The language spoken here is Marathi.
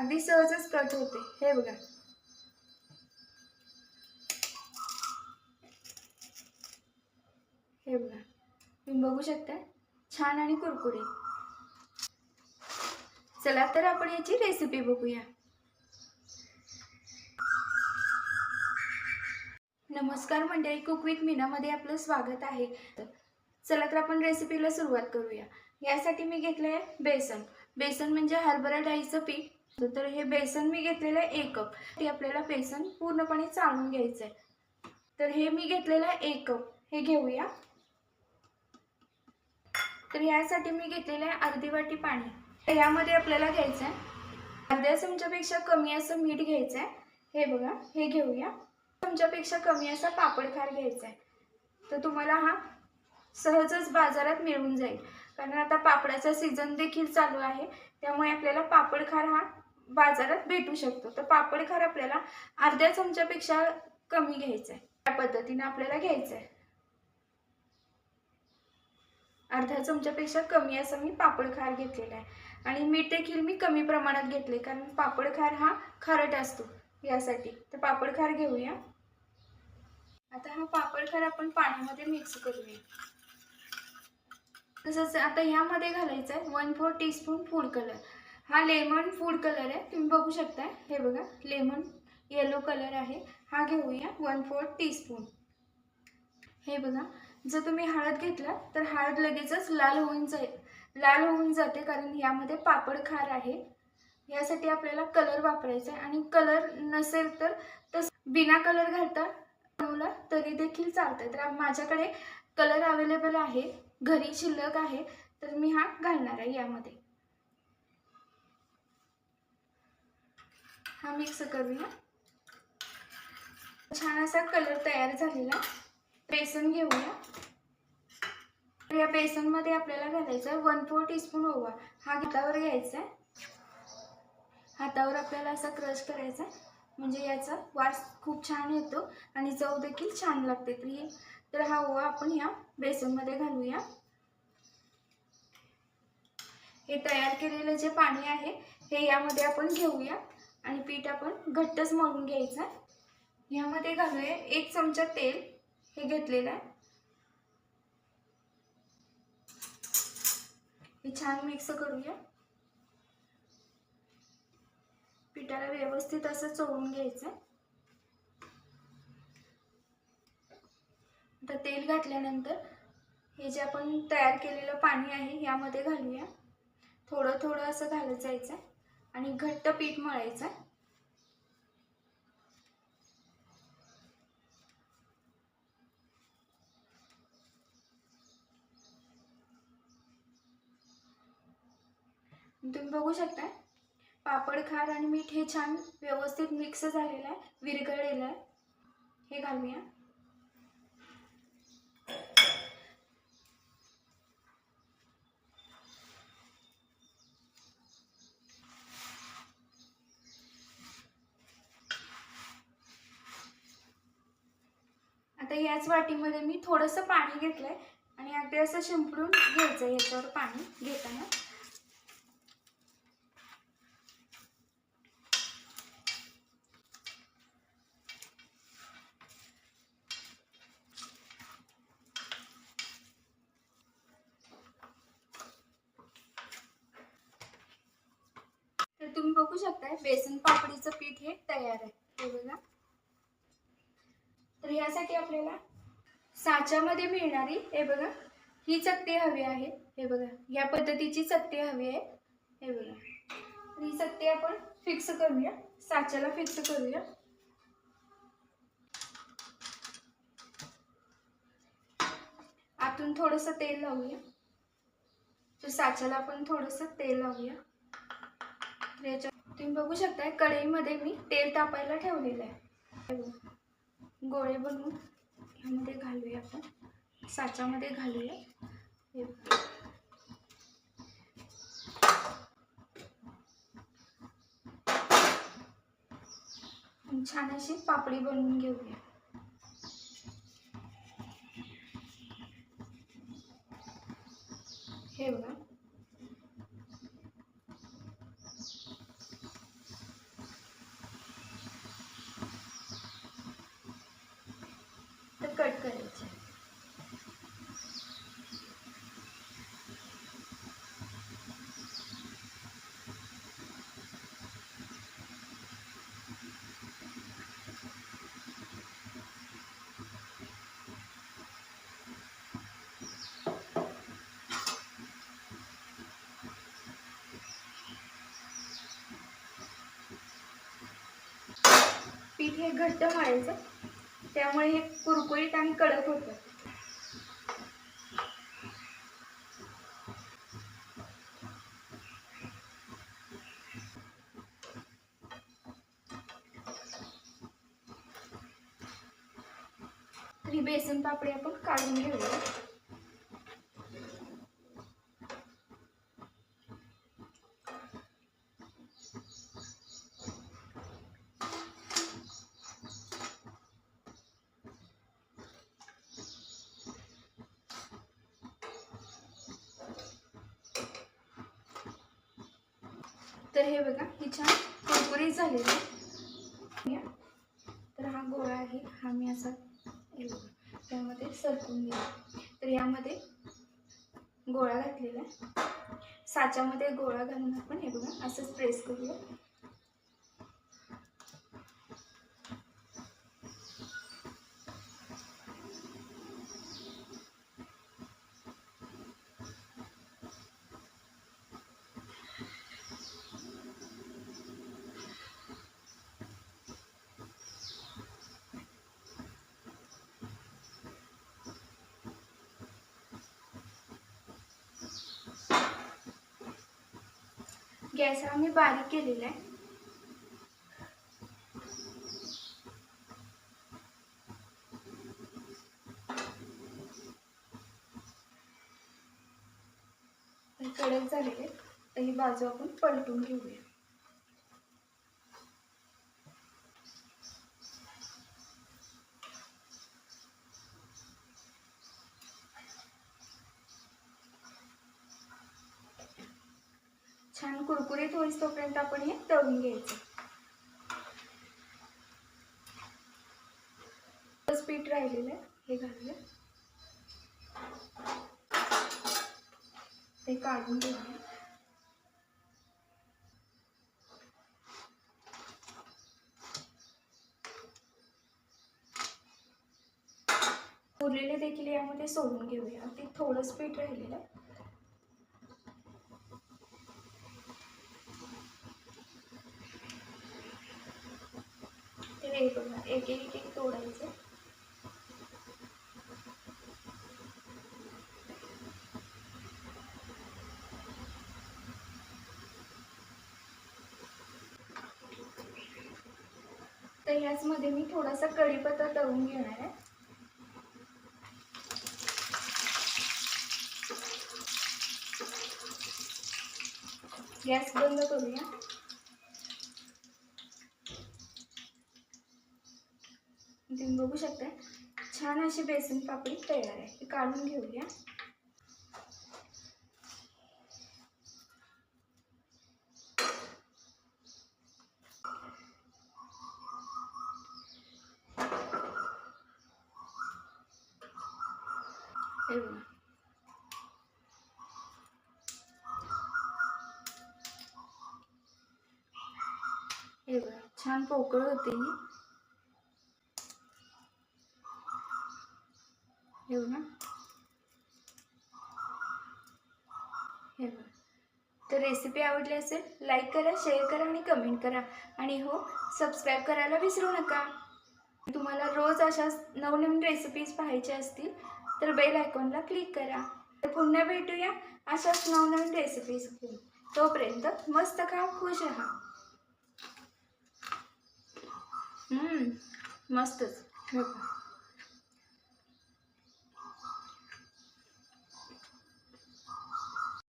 अगदी सहजच कट होते. हे बघा. हे बघा. तुम्ही बघू शकता छान आणि कुरकुरीत. चला तर आपण याची रेसिपी बघूया. नमस्कार मंडळी कुक विथ मीनामध्ये आपलं स्वागत आहे. चला तर आपण रेसिपीला सुरुवात करूया. यासाठी मी घेतलं आहे बेसन. बेसन म्हणजे हरभरा डाळीचं पीठ. तर हे बेसन मी घेतलेलं आहे एक कप. ते आपल्याला बेसन पूर्णपणे चाळून घ्यायचं आहे तर हे मी घेतलेलं आहे एक कप. हे घेऊया. तर यासाठी मी घेतलेलं आहे अर्धी वाटी पाणी. तर यामध्ये आपल्याला घ्यायचं आहे अर्ध्या चमच्यापेक्षा कमी असं मीठ घ्यायचं आहे हे बघा हे घेऊया. चमच्यापेक्षा कमी असा पापड खार घ्यायचा आहे तर तुम्हाला हा सहजच बाजारात मिळून जाईल. कारण आता पापडाचा सीझन देखील चालू आहे. त्यामुळे आपल्याला पापड खार हा बाजारात भेटू शकतो. तर पापड खार आपल्याला अर्ध्या चमच्यापेक्षा कमी घ्यायचा आहे त्या पद्धतीने आपल्याला घ्यायचं आहे अर्ध्या चमच्यापेक्षा कमी असं मी पापड खार घेतलेला आहे. आणि मीठ देखील मी कमी प्रमाणात घेतले कारण पापड खार हा खारट असतो यासाठी. तर पापड खार घेऊया. आता हा पापड खार आपण पाण्यामध्ये मिक्स करूया. तसंच आता ह्यामध्ये घालायचं आहे one four teaspoon food colour हा लेमन फूड कलर आहे. तुम्ही बघू शकता हे बघा लेमन येलो कलर आहे. हा घेऊया वन फोर टीस्पून हे बघा जर तुम्ही हळद घेतला तर हळद लगेचच लाल होऊन जाईल लाल होऊन जाते कारण यामध्ये पापड खार आहे. यासाठी आपल्याला कलर वापरायचा आहे आणि कलर नसेल तर तस बिना कलर घालता बनवला तरी देखील चालतं तर माझ्याकडे कलर अवेलेबल आहे. घरी शिल्लक आहे. तर मी हा घालणार आहे यामध्ये. हा मिक्स करूया. छान असा कलर तयार झालेला. बेसन घेऊया. तर या बेसनमध्ये आपल्याला घालायचं आहे वन फोर टीस्पून ओवा. हा हातावर घ्यायचा. आहे हातावर आपल्याला असा क्रश करायचा. आहे म्हणजे याचा वास खूप छान येतो आणि चव देखील छान लागते तर हे तर हा ओवा आपण ह्या बेसनमध्ये घालूया. हे तयार केलेलं जे पाणी आहे हे यामध्ये आपण घेऊया. आणि पीठ आपण घट्टच मळून घ्यायचं. आहे ह्यामध्ये घालूया एक चमचा तेल हे घेतलेलं आहे. हे छान मिक्स करूया. पिठाला व्यवस्थित असं चोळून घ्यायचं. आता तेल घातल्यानंतर हे जे आपण तयार केलेलं पाणी आहे यामध्ये घालूया. थोडं थोडं असं घालत जायचं. आणि घट्ट पीठ मळायचं तुम्ही बघू शकता पापड खार आणि मीठ हे छान व्यवस्थित मिक्स झालेलं आहे विरघळलेलं आहे. हे घालूया. आता याच वाटीमध्ये मी थोडंसं पाणी घेतलंय आणि अगदी असं शिंपडून घ्यायचं याच्यावर पाणी घेताना. तर तुम्ही बघू शकताय बेसन पापडीचं पीठ हे तयार आहे. हे बघा. तर यासाठी आपल्याला साच्यामध्ये मिळणारी हे बघा ही चकती हवी आहे हे बघा या पद्धतीची चकती हवी आहे हे बघा. ही चकती आपण फिक्स करूया. साच्याला फिक्स करूया. आतून थोडंसं तेल लावूया. तर साच्याला आपण थोडंसं तेल लावूया. याच्या तुम्ही बघू शकताय कढईमध्ये मी तेल तापायला ठेवलेलं आहे. गोळे बनवून ह्यामध्ये घालूया आपण. साच्यामध्ये घालूया. छान अशी पापडी बनवून घेऊया हे बघा हे घट्ट मळायचं त्यामुळे हे कुरकुरीत आणि कडक होतं. ही बेसन पापडी आपण काढून घेऊया. तर हे बघा ही छान कुरकुरीत झालेली आहे. या. तर हा गोळा आहे हा मी असा त्यामध्ये सरकून दिला तर यामध्ये गोळा घातलेला आहे साच्यामध्ये गोळा घालून आपण हे बघा असंच प्रेस करूया गॅस आम्ही मी बारीक केलेला आहे. कडक झालेले तर ही बाजू आपण पलटून घेऊया. छान कुरकुरीत होईस तोपर्यंत आपण हे तळून घ्यायचं. पीठ राहिलेलं आहे हे घालूया. ते काढून घेऊया. उरलेले देखील यामध्ये सोडून घेऊया. ते थोडंच पीठ राहिलेलं आहे. हे बघा एक एक एक तोडायचं. तर याचमध्ये मी थोडासा कढीपत्ता तळून घेणार आहे. गॅस बंद करूया. तुम्ही बघू शकता छान अशी बेसन पापडी तयार आहे. ती काढून घेऊया. हे बघा. छान पोकळ होते ही. हे ना. हे बघा. तर रेसिपी आवडली असेल लाईक करा शेअर करा आणि कमेंट करा. आणि हो सबस्क्राईब करायला विसरू नका. तुम्हाला रोज अशाच नवनवीन रेसिपीज पाहायच्या असतील तर बेल आयकॉनला क्लिक करा. तर पुन्हा भेटूया अशाच नवनवीन रेसिपीज घेऊन. तोपर्यंत मस्त खा खुश राहा. मस्तच. बघा.